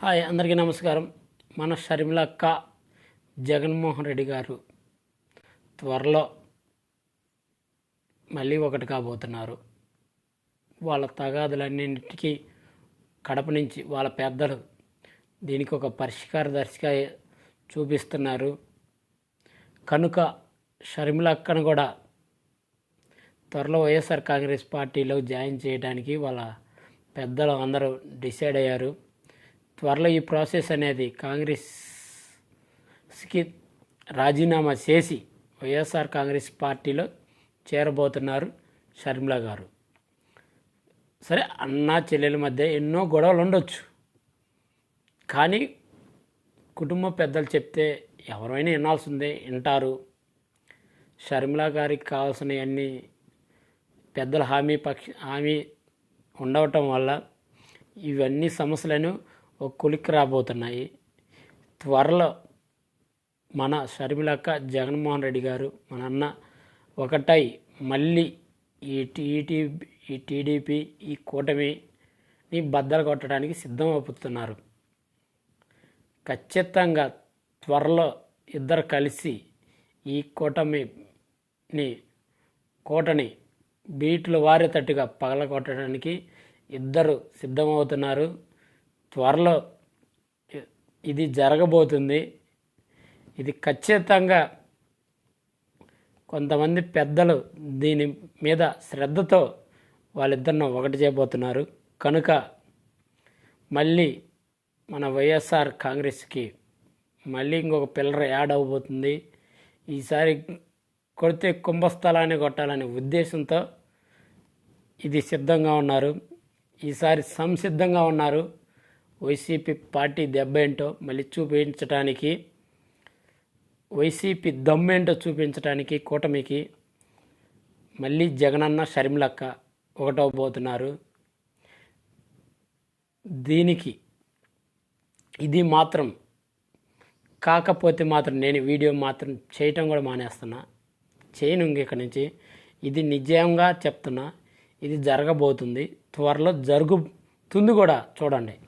Hi అందరికీ నమస్కారం. మన షర్మిలక్క జగన్మోహన్ రెడ్డి గారు త్వరలో మళ్ళీ ఒకటి కాబోతున్నారు. వాళ్ళ తగాదులన్నింటికి కడప నుంచి వాళ్ళ పెద్దలు దీనికి ఒక పరిష్కార దర్శిగా చూపిస్తున్నారు. కనుక షర్మిలక్కను కూడా త్వరలో వైఎస్ఆర్ కాంగ్రెస్ పార్టీలో జాయిన్ చేయడానికి వాళ్ళ పెద్దలు అందరూ డిసైడ్ అయ్యారు. త్వరలో ఈ ప్రాసెస్ అనేది కాంగ్రెస్కి రాజీనామా చేసి వైఎస్ఆర్ కాంగ్రెస్ పార్టీలో చేరబోతున్నారు షర్మిల గారు. సరే అన్న చెల్లెల మధ్య ఎన్నో గొడవలు ఉండొచ్చు. కానీ కుటుంబ పెద్దలు చెప్తే ఎవరైనా వినాల్సిందే వింటారు. షర్మిల గారికి కావాల్సినవన్నీ పెద్దల హామీ పక్ష హామీ ఉండవటం వల్ల ఇవన్నీ సమస్యలను ఒక కులికి రాబోతున్నాయి. త్వరలో మన షర్మిలక్క జగన్మోహన్ రెడ్డి గారు మన అన్న ఒకటై మళ్ళీ ఈ టీటీ ఈ టీడీపీ ఈ కూటమిని బద్దలు కొట్టడానికి సిద్ధం అవుతున్నారు. ఖచ్చితంగా త్వరలో ఇద్దరు కలిసి ఈ కూటమిని కూటని బీట్లు వారేటట్టుగా పగలగొట్టడానికి ఇద్దరు సిద్ధమవుతున్నారు. త్వరలో ఇది జరగబోతుంది. ఇది ఖచ్చితంగా కొంతమంది పెద్దలు దీని మీద శ్రద్ధతో వాళ్ళిద్దరిని ఒకటి చేయబోతున్నారు. కనుక మళ్ళీ మన వైఎస్ఆర్ కాంగ్రెస్కి మళ్ళీ ఇంకొక పిల్లర యాడ్ అవబోతుంది ఈసారి కొడితే కుంభస్థలాన్ని కొట్టాలనే ఉద్దేశంతో ఇది సిద్ధంగా ఉన్నారు. ఈసారి సంసిద్ధంగా ఉన్నారు. వైసీపీ పార్టీ దెబ్బ ఏంటో మళ్ళీ చూపించడానికి వైసీపీ దమ్మేంటో చూపించడానికి కూటమికి మళ్ళీ జగనన్న షర్మిలక్క ఒకటవబోతున్నారు. దీనికి ఇది మాత్రం కాకపోతే మాత్రం నేను వీడియో మాత్రం చేయటం కూడా మానేస్తున్నా. చేయను ఇక్కడి నుంచి. ఇది నిజంగా చెప్తున్నా. ఇది జరగబోతుంది. త్వరలో జరుగుతుంది కూడా చూడండి.